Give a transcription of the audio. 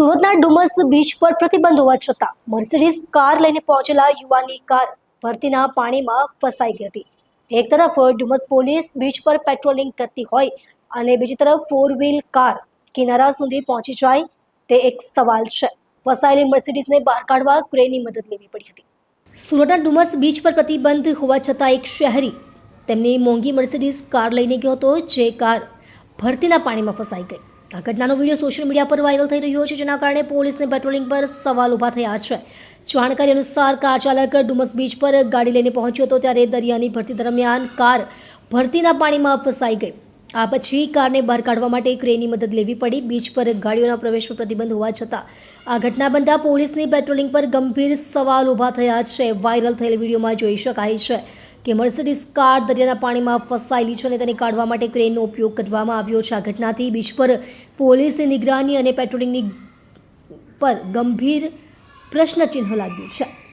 સુરતના ડુમસ બીચ પર પ્રતિબંધ હોવા છતાં મર્સિડીઝ કાર લઈને પહોંચેલા યુવાનની કાર ભરતીના પાણીમાં ફસાઈ ગઈ હતી. એક તરફ ડુમસ પોલીસ બીચ પર પેટ્રોલિંગ કરતી હોય અને બીજી તરફ ફોર વ્હીલ કાર કિનારા સુધી પહોંચી જાય તે એક સવાલ છે. ફસાયેલી મર્સિડીઝને બહાર કાઢવા ક્રેનની મદદ લેવી પડી હતી. સુરતના ડુમસ બીચ પર પ્રતિબંધ હોવા છતાં એક શહેરી તેમની મોંઘી મર્સિડીઝ કાર લઈને ગયો હતો જે કાર ભરતીના પાણીમાં ફસાઈ ગઈ. આ ઘટનાનો વીડિયો સોશિયલ મીડિયા પર વાયરલ થઈ રહ્યો છે, જેના કારણે પોલીસને પેટ્રોલિંગ પર સવાલ ઊભા થયા છે. જાણકારી અનુસાર કાર ચાલક ડુમસ બીચ પર ગાડી લઈને પહોંચ્યો હતો, ત્યારે દરિયાની ભરતી દરમિયાન કાર ભરતીના પાણીમાં ફસાઈ ગઈ. આ પછી કારને બહાર કાઢવા માટે ક્રેનની મદદ લેવી પડી. બીચ પર ગાડીઓના પ્રવેશ પર પ્રતિબંધ હોવા છતાં આ ઘટના બનતા પોલીસની પેટ્રોલિંગ પર ગંભીર સવાલ ઊભા થયા છે. વાયરલ થયેલ વિડીયોમાં જોઈ શકાય છે કે મર્સિડીઝ કાર દરિયાના પાણીમાં ફસાયેલી છે અને તેને કાઢવા માટે ક્રેનનો ઉપયોગ કરવામાં આવ્યો છે. આ ઘટનાથી બીચ પર પોલીસની નિગરાની અને પેટ્રોલિંગની પર ગંભીર પ્રશ્નચિહ્ન લાગ્યું છે.